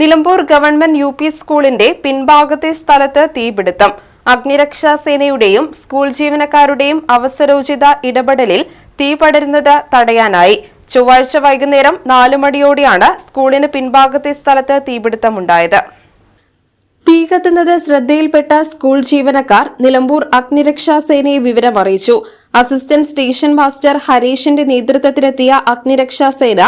Nilambur government U സ്കൂളിന്റെ പിൻഭാഗത്തെ സ്ഥലത്ത് തീപിടുത്തം. അഗ്നിരക്ഷാ സേനയുടെയും സ്കൂൾ ജീവനക്കാരുടെയും അവസരോചിത ഇടപെടലിൽ തീ പടരുന്നത് തടയാനായി. ചൊവ്വാഴ്ച വൈകുന്നേരം നാലു മണിയോടെയാണ് സ്കൂളിന് പിൻഭാഗത്തെ സ്ഥലത്ത് തീപിടുത്തമുണ്ടായത്. തീ കത്തുന്നത് ശ്രദ്ധയിൽപ്പെട്ട സ്കൂൾ ജീവനക്കാർ നിലമ്പൂർ അഗ്നിരക്ഷാ സേനയെ വിവരം അറിയിച്ചു അസിസ്റ്റന്റ് സ്റ്റേഷൻ മാസ്റ്റർ ഹരീഷിന്റെ നേതൃത്വത്തിലെത്തിയ അഗ്നിരക്ഷാ സേന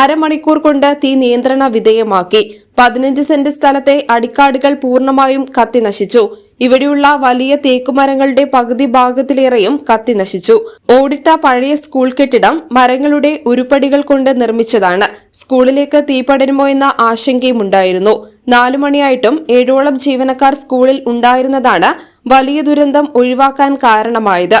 അരമണിക്കൂർ കൊണ്ട് തീ നിയന്ത്രണ വിധേയമാക്കി. പതിനഞ്ച് സെന്റ് സ്ഥലത്തെ അടിക്കാടുകൾ പൂർണമായും കത്തിനശിച്ചു ഇവിടെയുള്ള വലിയ തേക്കുമരങ്ങളുടെ പകുതി ഭാഗത്തിലേറെയും കത്തിനശിച്ചു ഓടിട്ട പഴയ സ്കൂൾ കെട്ടിടം മരങ്ങളുടെ ഉരുപ്പടികൾ കൊണ്ട് നിർമ്മിച്ചതാണ്. സ്കൂളിലേക്ക് തീ പടരുമോ എന്ന ആശങ്കയുമുണ്ടായിരുന്നു. നാലു മണിയായിട്ടും ഏഴോളം ജീവനക്കാർ സ്കൂളിൽ ഉണ്ടായിരുന്നതാണ് വലിയ ദുരന്തം ഒഴിവാക്കാൻ കാരണമായത്.